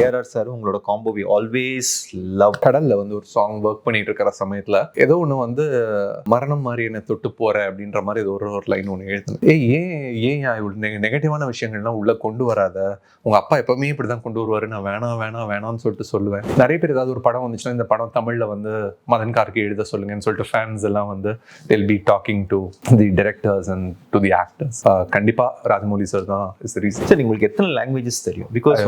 ARR sir உங்களோட combo we always love கடல்ல வந்து ஒரு சாங் ஒர்க் பண்ணிட்டு இருக்கிற சமயத்துல ஏதோ ஒண்ணு வந்து மரணம் மாதிரி என்ன தொட்டு போற அப்படின்ற மாதிரி ஏதோ ஒரு ஒரு லைன் ஒன்று எழுதுனேன் ஏய் ஏன் ஏன் இவ்வளவு நெகட்டிவான விஷயங்கள்லாம் உள்ள கொண்டு வராத? உங்க அப்பா எப்பவுமே இப்படிதான் கொண்டு வருவாரு. நான் வேணாம் வேணாம் வேணாம்னு சொல்லிட்டு சொல்லுவேன். நிறைய பேர் ஏதாவது ஒரு படம் வந்துச்சுன்னா இந்த படம் தமிழ்ல வந்து மதன் கார்கி எழுத சொல்லுங்கன்னு சொல்லிட்டு ஃபேன்ஸ் எல்லாம் வந்து still be talking to the directors and to the actors கண்டிப்பா ராஜமௌலி சார் தான் இஸ் ரீசன் சார் உங்களுக்கு எத்தனை லாங்குவேஜஸ் தெரியும்? பிகாஸ்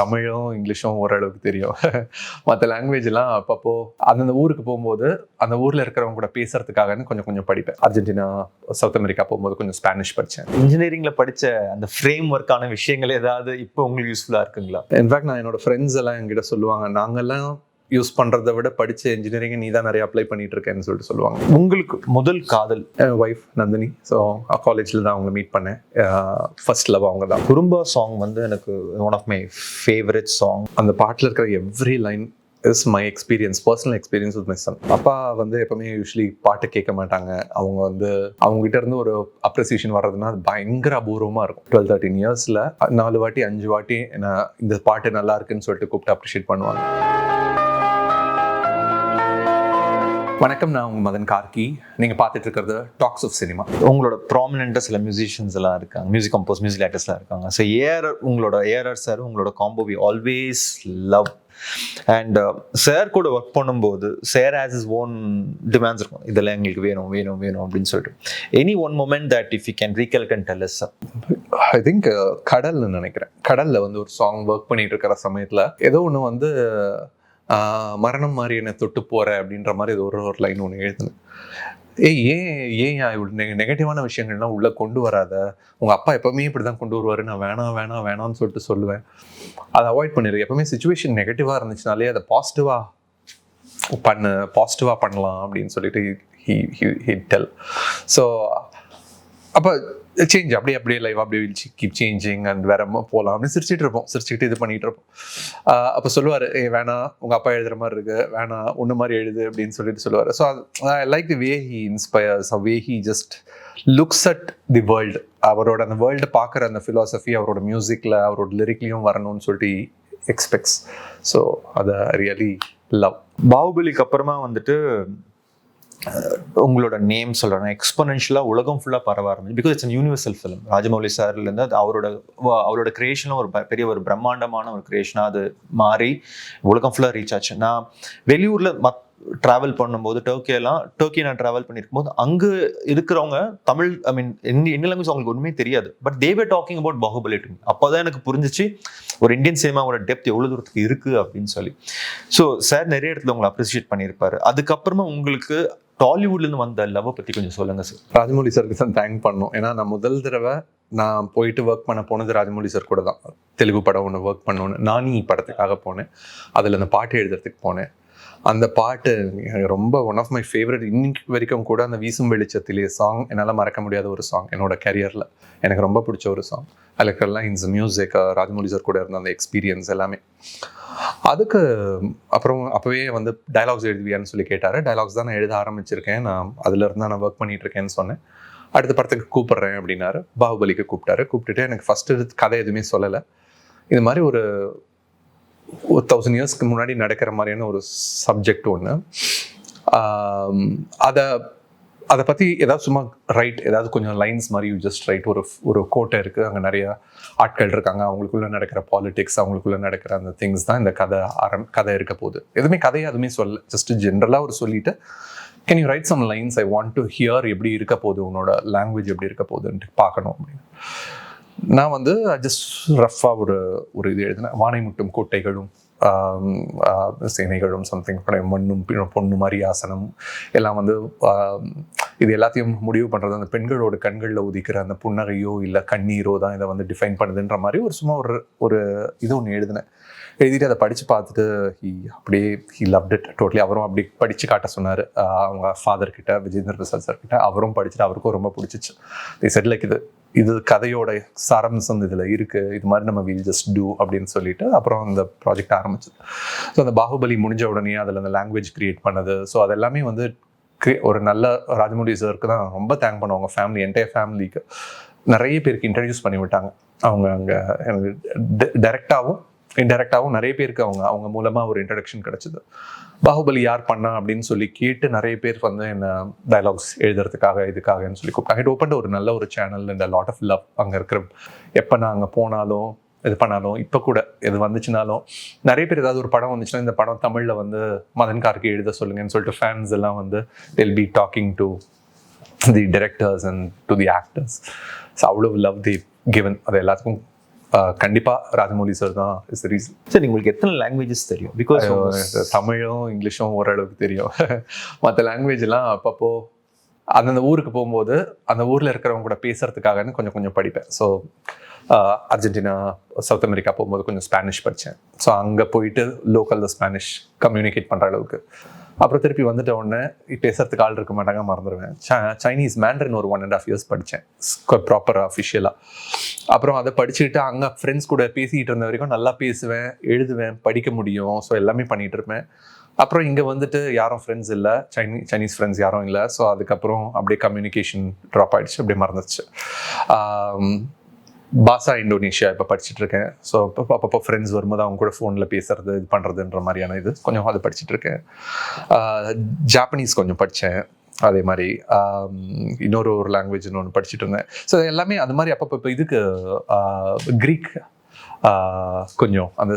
தமிழும் இங்கிலீஷும் ஓரளவுக்கு தெரியும். மற்ற லாங்குவேஜ் எல்லாம் அப்பப்போ அந்தந்த ஊருக்கு போகும்போது அந்த ஊர்ல இருக்கிறவங்க கூட பேசுறதுக்காகன்னு கொஞ்சம் கொஞ்சம் படிப்பேன். அர்ஜென்டினா சவுத் அமெரிக்கா போகும்போது கொஞ்சம் ஸ்பானிஷ் படித்தேன் இன்ஜினியரிங்ல படிச்ச அந்த ஃப்ரேம் ஒர்க்கான விஷயங்கள் ஏதாவது இப்போ உங்களுக்கு யூஸ்ஃபுல்லா இருக்குங்களா? இன்ஃபேக்ட் நான் என்னோட ஃப்ரெண்ட்ஸ் எல்லாம் என்கிட்ட சொல்லுவாங்க நாங்கெல்லாம் யூஸ் பண்றதை விட படிச்ச இன்ஜினியரிங் நீ தான் நிறைய அப்ளை பண்ணிட்டு இருக்கேன்னு சொல்லிட்டு சொல்லுவாங்க. உங்களுக்கு முதல் காதல்? ஒய்ஃப் நந்தினி. ஸோ காலேஜில் தான் அவங்கள மீட் பண்ணேன். ஃபர்ஸ்ட் லவ் அவங்க தான். குறும்பா சாங் வந்து எனக்கு one of my favourite song அந்த பாட்டில் இருக்கிற every line is my experience personal experience with my son அப்பா வந்து எப்பவுமே யூஸ்வலி பாட்டு கேட்க மாட்டாங்க. அவங்க வந்து அவங்க கிட்ட இருந்து ஒரு அப்ரிசியேஷன் வர்றதுன்னா அது பயங்கர அபூர்வமா இருக்கும். டுவெல் தேர்ட்டின் இயர்ஸ்ல நாலு வாட்டி அஞ்சு வாட்டி நான் இந்த பாட்டு நல்லா இருக்குன்னு சொல்லிட்டு கூப்பிட்டு அப்ரிஷியேட் பண்ணுவாங்க. வணக்கம் நான் உங்க மதன் கார்கி. நீங்க பார்த்துட்டு இருக்கிறது டாக்ஸ் ஆஃப் சினிமா உங்களோட ப்ராமினெண்ட்டாக சில மியூசிஷியன்ஸ் எல்லாம் இருக்காங்க. மியூசிக் கம்போஸ் மியூசிக் ஆர்டிஸ்ட்லாம் இருக்காங்க. ஸோ ஏஆர் உங்களோட ஏஆர்ஆர் சார் உங்களோட combo we always love and sir கூட ஒர்க் பண்ணும்போது sir has is own demands இருக்கும். இதெல்லாம் எங்களுக்கு வேணும் வேணும் வேணும் அப்படின்னு சொல்லிட்டு. Any one moment that if you can recall can tell yes I think கடல்னு நினைக்கிறேன். கடல்ல வந்து ஒரு சாங் ஒர்க் பண்ணிட்டு இருக்கிற சமயத்துல ஏதோ ஒன்று வந்து மரணம் மாதிரி என்னை தொட்டு போகிற அப்படின்ற மாதிரி ஏதோ ஒரு ஒரு லைன் ஒன்று எழுதினேன். ஏய் ஏன் ஏன் இவ்வளோ நெ நெகட்டிவான விஷயங்கள்லாம் உள்ளே கொண்டு வராத? உங்கள் அப்பா எப்போவுமே இப்படி தான் கொண்டு வருவார். நான் வேணாம் வேணாம் வேணாம்னு சொல்லிட்டு சொல்லுவேன். அதை அவாய்ட் பண்ணிடு எப்போவுமே சுச்சுவேஷன் நெகட்டிவாக இருந்துச்சுனாலே அதை பாசிட்டிவாக பண்ணு பாசிட்டிவாக பண்ணலாம் அப்படின்னு சொல்லிட்டு ஹி ஹி டெல் ஸோ அப்போ சேஞ்ச் அப்படியே அப்படியே லைவ் அப்படியே வில் கீப் சேஞ்சிங் அண்ட் வேற போகலாம் அப்படின்னு சிரிச்சிட்டு இருப்போம். சிரிச்சுக்கிட்டு இது பண்ணிட்டு இருப்போம். அப்போ சொல்லுவார் ஏ வேணாம் உங்கள் அப்பா எழுதுற மாதிரி இருக்கு. வேணாம் ஒன்று மாதிரி எழுது அப்படின்னு சொல்லிட்டு சொல்லுவார். So I like the way he inspires way he just looks at the world அவரோட அந்த வேர்ல்டு பார்க்குற அந்த ஃபிலாசபி அவரோட மியூசிக்கில் அவரோட லிரிக்லையும் வரணும்னு சொல்லிட்டு எக்ஸ்பெக்ட்ஸ் ஸோ அதை ரியலி லவ் பாகுபலிக்கு அப்புறமா வந்துட்டு உங்களோட நேம் சொல்றேன். எக்ஸ்பனன்ஷியலாக உலகம் ஃபுல்லாக பரவ ஆரம்பிச்சு because it's universal film Rajamouli சார்லேருந்து அது அவரோட அவரோட கிரியேஷனும் ஒரு பெரிய ஒரு பிரம்மாண்டமான ஒரு கிரியேஷனாக அது மாறி உலகம் ஃபுல்லாக ரீச் ஆச்சு. நான் வெளியூரில் மத் ட்ராவல் பண்ணும்போது டர்க்கியெல்லாம் டர்க்கி நான் ட்ராவல் பண்ணியிருக்கும் போது அங்கே இருக்கிறவங்க தமிழ் ஐ மீன் என்ன என்ன லாங்குவேஜ் அவங்களுக்கு ஒன்றுமே தெரியாது. But they talking about Baahubali two அப்போ தான் எனக்கு புரிஞ்சிச்சு ஒரு இந்தியன் சினிமாவோட டெப்த் எவ்வளோ தூரத்துக்கு இருக்குது அப்படின்னு சொல்லி. ஸோ சார் நிறைய இடத்துல உங்களை அப்ரிசியேட் பண்ணியிருப்பாரு. அதுக்கப்புறமா உங்களுக்கு டாலிவுட்லேருந்து வந்த லவ்வை பற்றி கொஞ்சம் சொல்லுங்கள் சார் ராஜமௌலி சாருக்கு தான் தேங்க் பண்ணணும் ஏன்னா நான் முதல் தடவை நான் போயிட்டு ஒர்க் பண்ண போனது ராஜமௌலி சார் கூட தான். தெலுங்கு படம் ஒன்று ஒர்க் பண்ணோன்னு. நானி படத்துக்காக போனேன். அதில் அந்த பாட்டு எழுதுறதுக்கு போனேன். அந்த பாட்டு ரொம்ப ஒன் ஆஃப் மை ஃபேவரட் இன்னைக்கு வரைக்கும் கூட அந்த வீசும் வெளிச்சத்திலே சாங் என்னால் மறக்க முடியாத ஒரு சாங் என்னோட கரியரில் எனக்கு ரொம்ப பிடிச்ச ஒரு சாங் அதுக்கெல்லாம் இன்ஸ் மியூசிக் ராஜமௌலி சார் கூட இருந்த அந்த எக்ஸ்பீரியன்ஸ் எல்லாமே. அதுக்கு அப்புறம் அப்போவே வந்து டைலாக்ஸ் எழுதுவியான்னு சொல்லி கேட்டார். டைலாக்ஸ் தான் நான் எழுத ஆரம்பிச்சிருக்கேன். நான் அதுலேருந்து தான் நான் ஒர்க் பண்ணிகிட்ருக்கேன்னு சொன்னேன். அடுத்த படத்துக்கு கூப்பிட்றேன் அப்படின்னாரு. பாகுபலிக்கு கூப்பிட்டாரு. கூப்பிட்டுட்டு எனக்கு ஃபஸ்ட்டு கதை எதுவுமே சொல்லலை. இது மாதிரி ஒரு ஒரு தௌசண்ட் இயர்ஸ்க்கு முன்னாடி நடக்கிற மாதிரியான ஒரு சப்ஜெக்ட் ஒன்று அதை அதை பற்றி ஏதாவது சும்மா ரைட் ஏதாவது கொஞ்சம் லைன்ஸ் மாதிரி யூ ஜஸ்ட் ரைட் ஒரு ஒரு கோட்டை இருக்குது அங்கே நிறைய ஆட்கள் இருக்காங்க அவங்களுக்குள்ளே நடக்கிற பாலிடிக்ஸ் அவங்களுக்குள்ளே நடக்கிற அந்த திங்ஸ் தான் இந்த கதை ஆரம் கதை இருக்க போகுது. எதுவுமே கதையை எதுவுமே சொல்ல ஜஸ்ட் ஜென்ரலாக ஒரு சொல்லிட்டு can you write some lines I want to hear எப்படி இருக்க போகுது? உன்னோட லாங்குவேஜ் எப்படி இருக்க போகுதுன்ட்டு பார்க்கணும் அப்படின்னு. நான் வந்து ஜஸ்ட் ரஃப்பாக ஒரு ஒரு இது எழுதினேன். வானை முட்டும் கோட்டைகளும் சேனைகளும் சம்திங் மண்ணும் பொண்ணு மாதிரி ஆசனம் எல்லாம் வந்து இது எல்லாத்தையும் முடிவு பண்ணுறது அந்த பெண்களோட கண்களில் உதிக்கிற அந்த புன்னகையோ இல்லை கண்ணீரோ தான் இதை வந்து டிஃபைன் பண்ணுதுன்ற மாதிரி ஒரு சும்மா ஒரு ஒரு இது ஒன்று எழுதினேன். எழுதிட்டு அதை படித்து பார்த்துட்டு ஹி அப்படியே ஹி லவ்ட் இட் டோட்டலி அவரும் அப்படி படித்து காட்ட சொன்னார். அவங்க ஃபாதர்கிட்ட விஜேந்திர பிரசாத் சார்கிட்ட அவரும் படிச்சுட்டு அவருக்கும் ரொம்ப பிடிச்சிச்சு. தி செட் லைக் இது இது கதையோட சாரம்சம் இதில் இருக்குது இது மாதிரி நம்ம வில் ஜஸ்ட் டூ அப்படின்னு சொல்லிட்டு அப்புறம் அந்த ப்ராஜெக்ட் ஆரம்பிச்சது. ஸோ அந்த பாகுபலி முடிஞ்ச உடனே அதில் அந்த லாங்குவேஜ் க்ரியேட் பண்ணது. ஸோ அது எல்லாமே வந்து க்ரே ஒரு நல்ல ராஜமௌழி சருக்கு தான் ரொம்ப தேங்க் பண்ணுவாங்க. ஃபேமிலி என்டையர் ஃபேமிலிக்கு நிறைய பேருக்கு இன்ட்ரடியூஸ் பண்ணி விட்டாங்க அவங்க அங்கே எனக்கு டைரெக்டாகவும் இன்டெரக்டாகவும் நிறைய பேருக்கு அவங்க அவங்க மூலமாக ஒரு இன்ட்ரடக்ஷன் கிடச்சிது. பாகுபலி யார் பண்ணா அப்படின்னு சொல்லி கேட்டு நிறைய பேர் வந்து என்ன டயலாக்ஸ் எழுதுறதுக்காக இதுக்காகன்னு சொல்லி கூப்பிட்டாங்க. இட் ஓப்பன் ஒரு நல்ல ஒரு சேனல் இந்த லாட் ஆஃப் லவ் அங்கே இருக்கிற எப்போ நான் அங்கே போனாலும் இது பண்ணாலும் இப்போ கூட எது வந்துச்சுனாலும் நிறைய பேர் ஏதாவது ஒரு படம் வந்துச்சுன்னா இந்த படம் தமிழில் வந்து மதன் கார்கே எழுத சொல்லுங்கன்னு சொல்லிட்டு ஃபேன்ஸ் எல்லாம் வந்து still be talking to the directors and to the actors so அவ்வளோ லவ் தி கிவன் அது எல்லாத்துக்கும் ஆஹ், கண்டிப்பா ராஜமௌலி சார் தான் இஸ் ரீசன் சரி உங்களுக்கு எத்தனை லாங்குவேஜஸ் தெரியும்? பிகாஸ் தமிழும் இங்கிலீஷும் ஓரளவுக்கு தெரியும். மற்ற லாங்குவேஜ்லாம் அப்பப்போ அந்தந்த ஊருக்கு போகும்போது அந்த ஊரில் இருக்கிறவங்க கூட பேசுறதுக்காகன்னு கொஞ்சம் கொஞ்சம் படிப்பேன். ஸோ அர்ஜென்டினா சவுத் அமெரிக்கா போகும்போது கொஞ்சம் ஸ்பானிஷ் படித்தேன் ஸோ அங்கே போயிட்டு லோக்கலில் ஸ்பானிஷ் கம்யூனிகேட் பண்ணுற அளவுக்கு. அப்புறம் திருப்பி வந்துட்ட உடனே பேசுறதுக்கு ஆள் இருக்க மாட்டாங்க மறந்துடுவேன் ச- சைனீஸ் மேண்ட்ரின் ஒரு ஒன் அண்ட் ஆஃப் இயர்ஸ் படித்தேன் ப்ராப்பராக அஃபிஷியலாக அப்புறம் அதை படிச்சுக்கிட்டு அங்கே ஃப்ரெண்ட்ஸ் கூட பேசிக்கிட்டு இருந்த வரைக்கும் நல்லா பேசுவேன் எழுதுவேன் படிக்க முடியும். ஸோ எல்லாமே பண்ணிட்டு இருப்பேன். அப்புறம் இங்கே வந்துட்டு யாரும் ஃப்ரெண்ட்ஸ் இல்லை. சைனீ சைனீஸ் ஃப்ரெண்ட்ஸ் யாரும் இல்லை. ஸோ அதுக்கப்புறம் அப்படியே கம்யூனிகேஷன் ட்ராப் ஆகிடுச்சு அப்படியே மறந்துச்சு பாசா இந்தோனேஷியா இப்போ படிச்சுட்டு இருக்கேன் ஸோ இப்போ அப்பப்போ ஃப்ரெண்ட்ஸ் வரும்போது அவங்க கூட ஃபோனில் பேசுறது இது பண்ணுறதுன்ற மாதிரியான இது கொஞ்சம் அது படிச்சுட்டு இருக்கேன் ஜாப்பனீஸ் கொஞ்சம் படித்தேன் அதே மாதிரி இன்னொரு ஒரு லாங்குவேஜ்னு ஒன்று படிச்சுட்டு இருந்தேன் ஸோ எல்லாமே அது மாதிரி அப்பப்போ இப்போ இதுக்கு க்ரீக் கொஞ்சம் அந்த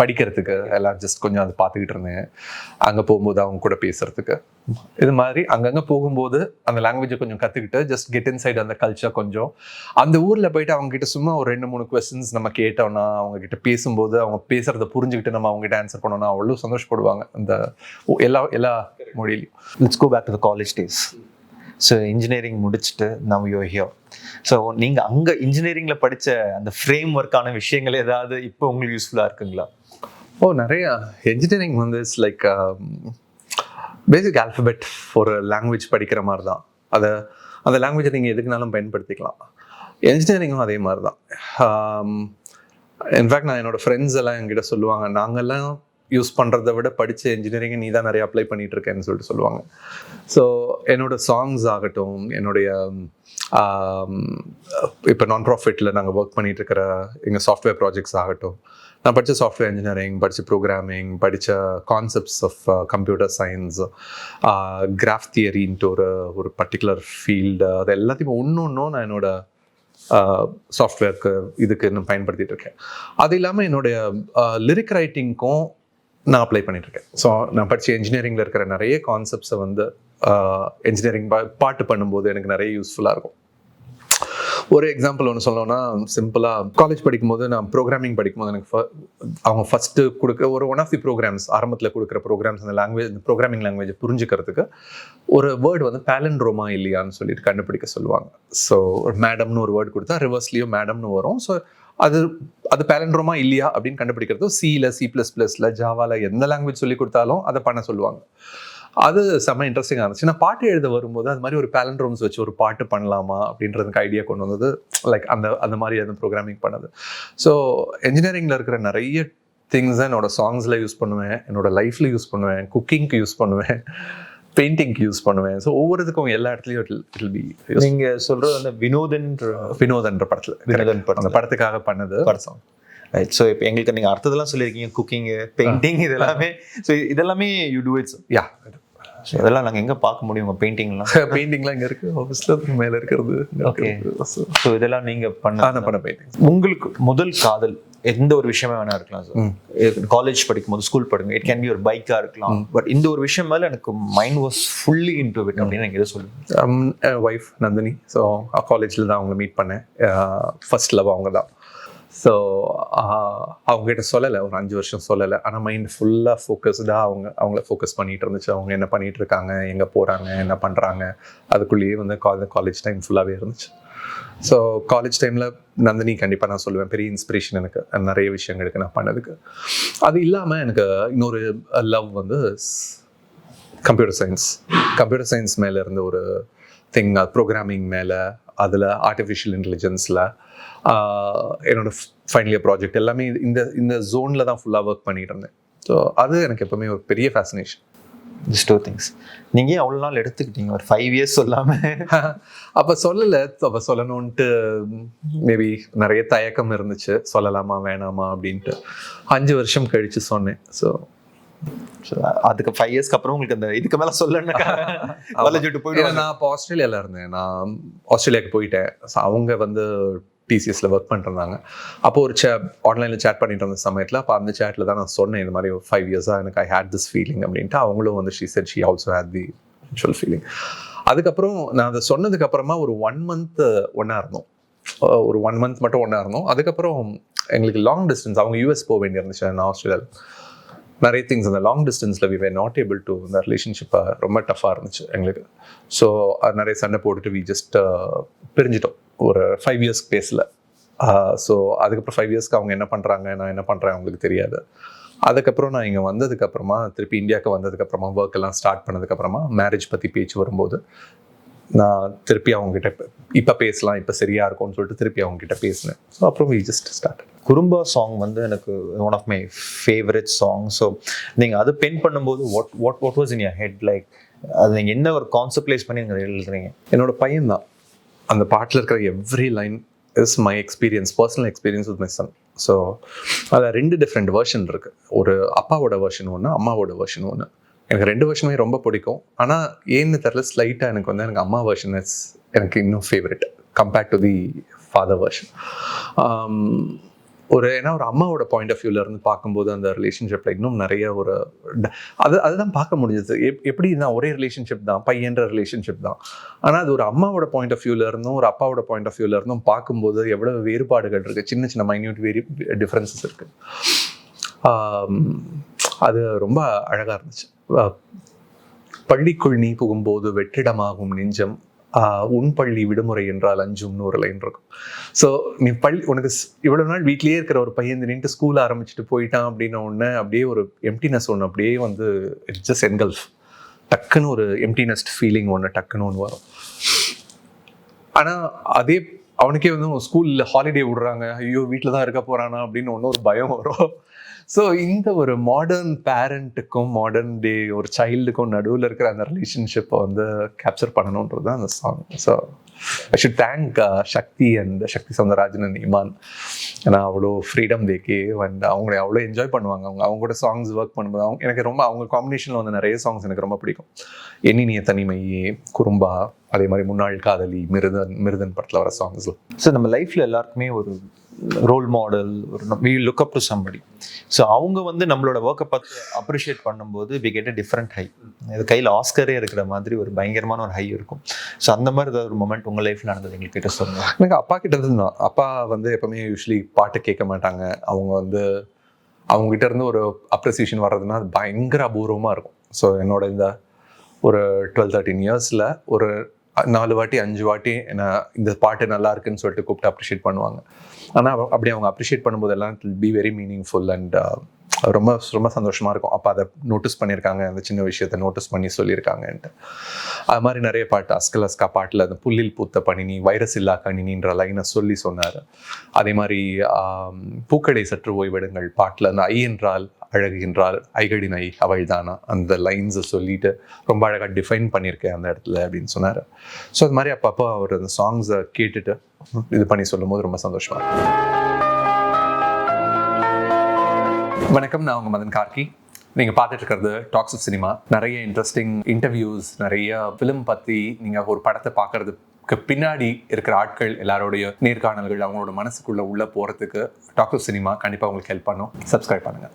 படிக்கிறதுக்கு எல்லாம் ஜஸ்ட் கொஞ்சம் அதை பார்த்துக்கிட்டு இருந்தேன். அங்கே போகும்போது அவங்க கூட பேசுறதுக்கு. இது மாதிரி அங்கங்கே போகும்போது அந்த லாங்குவேஜை கொஞ்சம் கற்றுக்கிட்டு ஜஸ்ட் கெட் இன் சைடு அந்த கல்ச்சர் கொஞ்சம். அந்த ஊரில் போயிட்டு அவங்ககிட்ட சும்மா ஒரு ரெண்டு மூணு கொஸ்டின்ஸ் நம்ம கேட்டோம்னா அவங்க கிட்ட பேசும்போது அவங்க பேசுறத புரிஞ்சுக்கிட்டு நம்ம அவங்ககிட்ட ஆன்சர் பண்ணோம்னா அவ்வளோ சந்தோஷப்படுவாங்க. அந்த எல்லா எல்லா மொழியிலையும். Let's go back to the college days so engineering முடிச்சுட்டு நவ் யோ ஹியோ ஸோ நீங்கள் அங்கே இன்ஜினியரிங்கில் படித்த அந்த ஃப்ரேம் ஒர்க்கான விஷயங்கள் ஏதாவது இப்போ உங்களுக்கு யூஸ்ஃபுல்லாக இருக்குங்களா? ஓ நிறையா. என்ஜினியரிங் வந்து இட்ஸ் லைக் பேசிக் ஆல்ஃபபெட் ஒரு லாங்குவேஜ் படிக்கிற மாதிரி தான் அதை அந்த லாங்குவேஜை நீங்கள் எதுக்குனாலும் பயன்படுத்திக்கலாம். என்ஜினியரிங்கும் அதே மாதிரி தான் இன்ஃபேக்ட் um, நான் என்னோடய ஃப்ரெண்ட்ஸ் எல்லாம் என்கிட்ட சொல்லுவாங்க நாங்கெல்லாம் யூஸ் பண்ணுறத விட படித்த இன்ஜினியரிங்கை நீ தான் நிறைய அப்ளை பண்ணிட்டு இருக்கேன்னு சொல்லிட்டு சொல்லுவாங்க. ஸோ என்னோட சாங்ஸ் ஆகட்டும் என்னுடைய இப்போ நான் ப்ராஃபிட்டில் நாங்கள் ஒர்க் பண்ணிகிட்டு இருக்கிற எங்கள் சாஃப்ட்வேர் ப்ராஜெக்ட்ஸ் ஆகட்டும் நான் படித்த சாஃப்ட்வேர் இன்ஜினியரிங் படித்த ப்ரோக்ராமிங் படித்த concepts of computer science graph தியரின்ட்டு ஒரு ஒரு பர்டிகுலர் ஃபீல்டு அது எல்லாத்தையும் ஒன்று ஒன்றும் நான் என்னோட சாஃப்ட்வேருக்கு இதுக்கு நான் பயன்படுத்திகிட்டு இருக்கேன் அது இல்லாமல் என்னுடைய லிரிக் ரைட்டிங்க்கும் நான் அப்ளை பண்ணிட்டுருக்கேன். ஸோ நான் படித்த இன்ஜினியரிங்கில் இருக்கிற நிறைய கான்செப்ட்ஸை வந்து இன்ஜினியரிங் பாட்டு பண்ணும்போது எனக்கு நிறைய யூஸ்ஃபுல்லாக இருக்கும். ஒரு எக்ஸாம்பிள் ஒன்று சொல்லணும்னா சிம்பிளாக காலேஜ் படிக்கும்போது நான் ப்ரோக்ராமிங் படிக்கும்போது எனக்கு அவங்க ஃபஸ்ட்டு கொடுக்க ஒரு ஒன் ஆஃப் தி ப்ரோக்ராம்ஸ் ஆரம்பத்தில் கொடுக்குற ப்ரோக்ராம்ஸ் அந்த லாங்குவேஜ் இந்த ப்ரோக்ராமிங் லாங்குவேஜை புரிஞ்சுக்கிறதுக்கு ஒரு வேர்டு வந்து பேலண்ட்ரோமா இல்லையான்னு சொல்லிட்டு கண்டுபிடிக்க சொல்லுவாங்க. ஸோ மேடம்னு ஒரு வேர்டு கொடுத்தா ரிவர்ஸ்லேயும் மேடம்னு வரும். ஸோ அது அது பேலண்ட்ரோமா இல்லையா அப்படின்னு கண்டுபிடிக்கிறதும் சியில் சி ப்ளஸ் ப்ளஸில் ஜாவாவில் எந்த லாங்குவேஜ் சொல்லி கொடுத்தாலும் அதை பண்ண சொல்லுவாங்க. அது செம்ம இன்ட்ரெஸ்டிங்காக இருந்துச்சு. நான் பாட்டு எழுத வரும்போது அது மாதிரி ஒரு பேலண்ட்ரோம்ஸ் வச்சு ஒரு பாட்டு பண்ணலாமா அப்படின்றதுக்கு ஐடியா கொண்டு வந்தது. லைக் அந்த அந்த மாதிரி அந்த ப்ரோக்ராமிங் பண்ணது. ஸோ என்ஜினியரிங்கில் இருக்கிற நிறைய திங்ஸ் என்னோட சாங்ஸில் யூஸ் பண்ணுவேன். என்னோட லைஃப்பில் யூஸ் பண்ணுவேன். குக்கிங்க்கு யூஸ் பண்ணுவேன். பெயிண்டிங்க்கு யூஸ் பண்ணுவேன். ஸோ ஒவ்வொருத்துக்கும் எல்லா இடத்துலையும் இட் வில் பி நீங்கள் சொல்கிறது அந்த வினோதன் வினோதன்ற படத்தில். வினோதன் அந்த படம் படத்துக்காக பண்ணது. படம் ரைட் ஸோ இப்போ எங்களுக்கு நீங்கள் அடுத்ததெல்லாம் சொல்லியிருக்கீங்க. குக்கிங்கு பெயிண்டிங் இது எல்லாமே ஸோ இதெல்லாமே you do it's yeah so இதெல்லாம் நாங்கள் எங்கே பார்க்க முடியும் உங்கள் பெயிண்டிங்லாம் பெயிண்டிங்லாம் இங்கே இருக்கு. ஆஃபீஸில் மேலே இருக்கிறது. Okay. ஸோ இதெல்லாம் நீங்கள் பண்ண பண்ண பெயிண்டிங் உங்களுக்கு முதல் காதல் எந்த ஒரு விஷயமே வேணா இருக்கலாம் சார் காலேஜ் படிக்கும்போது ஸ்கூல் படிக்கும் இட் கேன் பி ஒரு பைக்காக இருக்கலாம். பட் இந்த ஒரு விஷயம் மேலே எனக்கு mind was fully into it அப்படின்னு எனக்கு எதை சொல்லுங்க ஒய்ஃப் நந்தினி. ஸோ காலேஜில் தான் அவங்க மீட் பண்ணேன். ஃபர்ஸ்ட் லவ் அவங்க தான். ஸோ அவங்ககிட்ட சொல்லலை ஒரு அஞ்சு வருஷம் சொல்லலை. ஆனால் மைண்ட் ஃபுல்லாக ஃபோக்கஸ்டாக அவங்க அவங்கள ஃபோக்கஸ் பண்ணிட்டு இருந்துச்சு. அவங்க என்ன பண்ணிட்டு இருக்காங்க எங்கே போகிறாங்க என்ன பண்ணுறாங்க அதுக்குள்ளேயே வந்து காலேஜ் டைம் ஃபுல்லாகவே இருந்துச்சு. ஸோ காலேஜ் டைமில் நந்தினி கண்டிப்பாக நான் சொல்லுவேன். பெரிய இன்ஸ்பிரேஷன் எனக்கு. நிறைய விஷயங்களுக்கு நான் பண்ணதுக்கு. அது இல்லாமல் எனக்கு இன்னொரு லவ் வந்து கம்ப்யூட்டர் சயின்ஸ் கம்ப்யூட்டர் சயின்ஸ் மேலே இருந்த ஒரு திங் ப்ரோக்ராமிங் மேலே அதில் ஆர்டிஃபிஷியல் இன்டெலிஜென்ஸில் என்னோட ஃபைனல் இயர் ப்ராஜெக்ட் எல்லாமே இந்த இந்த ஜோனில் தான் ஃபுல்லாக ஒர்க் பண்ணிகிட்டு இருந்தேன். ஸோ அது எனக்கு எப்போவுமே ஒரு பெரிய ஃபேசினேஷன் திஸ் டூ திங்ஸ் நீங்க ஏன் அவ்வளோ நாள் எடுத்துக்கிட்டீங்க? ஒரு ஃபைவ் இயர்ஸ் சொல்லாம. அப்போ சொல்லலை. அப்போ சொல்லணுன்ட்டு மேபி நிறைய தயக்கம் இருந்துச்சு. சொல்லலாமா வேணாமா அப்படின்ட்டு. அஞ்சு வருஷம் கழிச்சு சொன்னேன். ஸோ அதுக்கு ஃபைவ் இயர்ஸ்க்கு அப்புறம் உங்களுக்கு அந்த இதுக்கு மேல சொல்லணும்னா காலேஜ் விட்டு போயிடுவாங்க. நான் இப்போ ஆஸ்திரேலியாவில் இருந்தேன். நான் ஆஸ்திரேலியாவுக்கு போயிட்டேன். அவங்க வந்து டிசிஎஸ்ல ஒர்க் பண்ணிருந்தாங்க அப்போ ஒரு சே ஆன்லைனில் சேட் பண்ணிட்டு இருந்த சமயத்தில் அப்போ அந்த சேட்டில் தான் நான் சொன்னேன் இந்த மாதிரி ஃபைவ் இயர்ஸாக எனக்கு ஐ ஹேட் திஸ் ஃபீலிங் அப்படின்ட்டு. அவங்களும் வந்து she said she also had the actual feeling அதுக்கப்புறம் நான் அதை சொன்னதுக்கு அப்புறமா ஒரு ஒன் மந்த் ஒன்றா இருந்தோம். ஒரு ஒன் மந்த் மட்டும் ஒன்றா இருந்தோம். அதுக்கப்புறம் எங்களுக்கு லாங் டிஸ்டன்ஸ் அவங்க யூஎஸ் போக வேண்டியிருந்துச்சு நான் ஆஸ்திரேலியாவில் நிறைய திங்ஸ் அந்த லாங் டிஸ்டன்ஸில் we were not able to இந்த ரிலேஷன்ஷிப்பை ரொம்ப டஃப்பாக இருந்துச்சு எங்களுக்கு. ஸோ நிறைய சண்டை போட்டுட்டு வி ஜஸ்ட் பிரிஞ்சிட்டோம். ஒரு ஃபைவ் இயர்ஸ் பேசல. ஸோ அதுக்கப்புறம் ஃபைவ் இயர்ஸ்க்கு அவங்க என்ன பண்ணுறாங்க நான் என்ன பண்ணுறேன் அவங்களுக்கு தெரியாது. அதுக்கப்புறம் நான் இங்கே வந்ததுக்கப்புறமா திருப்பி இந்தியாவுக்கு வந்ததுக்கப்புறமா ஒர்க் எல்லாம் ஸ்டார்ட் பண்ணதுக்கப்புறமா மேரேஜ் பற்றி பேச்சு வரும்போது நான் திருப்பி அவங்ககிட்ட இப்போ பேசலாம் இப்போ சரியா இருக்கும்னு சொல்லிட்டு திருப்பி அவங்ககிட்ட பேசினேன். ஸோ அப்புறம் வி ஜஸ்ட் ஸ்டார்ட் குறும்பா சாங் வந்து எனக்கு one of my favourite song so நீங்கள் அது பென் பண்ணும்போது what what what was in your head like அது நீங்கள் என்ன ஒரு கான்செப்ட்லைஸ் பண்ணி நீங்கள் எழுதுறீங்க? என்னோட பையன் தான் அந்த பாட்டில் இருக்கிற every line is my experience personal experience with my son so அதில் ரெண்டு டிஃப்ரெண்ட் வெர்ஷன் இருக்குது ஒரு அப்பாவோட வெர்ஷன் ஒன்று அம்மாவோட வெர்ஷன் ஒன்று எனக்கு ரெண்டு வருஷமே ரொம்ப பிடிக்கும். ஆனால் ஏன்னு தெரில ஸ்லைட்டாக எனக்கு வந்து எனக்கு அம்மா வெர்ஷன் இஸ் எனக்கு இன்னும் favourite compared to the father version ஒரு ஏன்னா ஒரு அம்மாவோட பாயிண்ட் ஆஃப் வியூல இருந்து பார்க்கும்போது அந்த ரிலேஷன்ஷிப்ல இன்னும் நிறைய ஒரு அது அதுதான் பார்க்க முடிஞ்சது. எப் எப்படி நான் ஒரே ரிலேஷன்ஷிப் தான் பையன்ற ரிலேஷன்ஷிப் தான். ஆனால் அது ஒரு அம்மாவோட பாயிண்ட் ஆஃப் வியூல இருந்தும் ஒரு அப்பாவோட பாயிண்ட் ஆஃப் வியூல இருந்தும் பார்க்கும்போது எவ்வளவு வேறுபாடுகள் இருக்கு. சின்ன சின்ன மைன்யூட் வேரி டிஃப்ரென்சஸ் இருக்கு. அது ரொம்ப அழகா இருந்துச்சு. பள்ளிக்குள் நீ புகும்போது வெற்றிடமாகும் நெஞ்சம் உன் பள்ளி விடுமுறை என்றால் அஞ்சும் ஒரு லைன் இருக்கும். ஸோ நீ பள்ளி உனக்கு இவ்வளோ நாள் வீட்லேயே இருக்கிற ஒரு பையன் நின்று ஸ்கூல் ஆரம்பிச்சுட்டு போயிட்டான் அப்படின்ன உடனே அப்படியே ஒரு எம்டினஸ் ஒன்று அப்படியே வந்து இட்ஸ் ஜஸ்ட் என்கல்ஃப் டக்குன்னு ஒரு எம்டினஸ்ட் ஃபீலிங் ஒன்று டக்குன்னு ஒன்று வரும். ஆனால் அதே அவனுக்கே வந்து ஸ்கூலில் ஹாலிடே விடுறாங்க. ஐயோ வீட்டில் தான் இருக்க போகிறானா அப்படின்னு ஒன்று ஒரு பயம் வரும். ஸோ இந்த ஒரு மாடர்ன் பேரண்ட்டுக்கும் மாடர்ன் டே ஒரு சைல்டுக்கும் நடுவில் இருக்கிற அந்த ரிலேஷன்ஷிப்பை வந்து கேப்சர் பண்ணணுன்றது தான் அந்த song so I should thank Sakthi and Sakthi Soundararajan and Imman ஏன்னா அவ்வளோ ஃப்ரீடம் தேக்கே அண்ட் அவங்களை அவ்வளோ என்ஜாய் பண்ணுவாங்க. அவங்க அவங்க கூட சாங்ஸ் ஒர்க் பண்ணும்போது அவங்க எனக்கு ரொம்ப அவங்க காம்பினேஷனில் வந்து நிறைய சாங்ஸ் எனக்கு ரொம்ப பிடிக்கும். எண்ணினிய தனிமையே குறும்பா அதே மாதிரி முன்னாள் காதலி மிருதன் மிருதன் படத்தில் வர சாங்ஸ் ஸோ நம்ம லைஃப்பில் எல்லாருக்குமே ஒரு ரோல் மாடல் ஒரு we look up to somebody so அவங்க வந்து நம்மளோட ஒர்க்கை பார்த்து அப்ரிஷியேட் பண்ணும்போது we get a different high இது கையில் ஆஸ்கரே இருக்கிற மாதிரி ஒரு பயங்கரமான ஒரு ஹை இருக்கும். ஸோ அந்த மாதிரி ஏதாவது ஒரு மொமெண்ட் உங்கள் லைஃப்பில் நடந்தது எங்களுக்கு கிட்ட சொல்லுங்கள் எனக்கு அப்பா கிட்ட இருந்து தான். அப்பா வந்து எப்பவுமே யூஸ்வலி பாட்டு கேட்க மாட்டாங்க. அவங்க வந்து அவங்ககிட்ட இருந்து ஒரு அப்ரிசியேஷன் வர்றதுன்னா அது பயங்கர அபூர்வமாக இருக்கும். ஸோ என்னோட இந்த ஒரு டுவெல் தேர்ட்டின் இயர்ஸில் ஒரு நாலு வாட்டி அஞ்சு வாட்டி என்ன இந்த பாட்டு நல்லா இருக்குன்னு சொல்லிட்டு கூப்பிட்டு அப்ரிஷியேட் பண்ணுவாங்க. ஆனால் அப்படி அவங்க அப்ரிஷியேட் பண்ணும்போது எல்லாம் பி வெரி மீனிங்ஃபுல் அண்ட் ரொம்ப ரொம்ப சந்தோஷமாக இருக்கும். அப்போ அதை நோட்டீஸ் பண்ணியிருக்காங்க. அந்த சின்ன விஷயத்தை நோட்டீஸ் பண்ணி சொல்லியிருக்காங்கன்ட்டு. அது மாதிரி நிறைய பாட்டு. அஸ்கல் அஸ்கா பாட்டில் அந்த புல்லில் பூத்த பணினி வைரஸ் இல்லா கணினின்ற லைனை சொல்லி சொன்னார். அதே மாதிரி பூக்கடை சற்று ஓய்வெடுங்கள் பாட்டில். அந்த ஐ என்றால் அழகு என்றால் ஐகடின் ஐ அவள்தானா? அந்த லைன்ஸை சொல்லிட்டு ரொம்ப அழகாக டிஃபைன் பண்ணியிருக்கேன் அந்த இடத்துல அப்படின்னு சொன்னார். ஸோ அது மாதிரி அப்பப்போ அவர் அந்த சாங்ஸை கேட்டுட்டு இது பண்ணி சொல்லும்போது ரொம்ப சந்தோஷமாக இருக்கும் வணக்கம் நான் உங்கள் மதன் கார்கி. நீங்கள் பார்த்துட்டு இருக்கிறது டாக்ஸ் ஆஃப் சினிமா நிறைய இன்ட்ரெஸ்டிங் இன்டர்வியூஸ் நிறைய ஃபிலிம் பற்றி நீங்கள் ஒரு படத்தை பார்க்கறதுக்கு பின்னாடி இருக்கிற ஆட்கள் எல்லாரோடைய நேர்காணல்கள் அவங்களோட மனசுக்குள்ளே உள்ளே போகிறதுக்கு டாக்ஸ் ஆஃப் சினிமா கண்டிப்பாக உங்களுக்கு ஹெல்ப் பண்ணும். சப்ஸ்கிரைப் பண்ணுங்கள்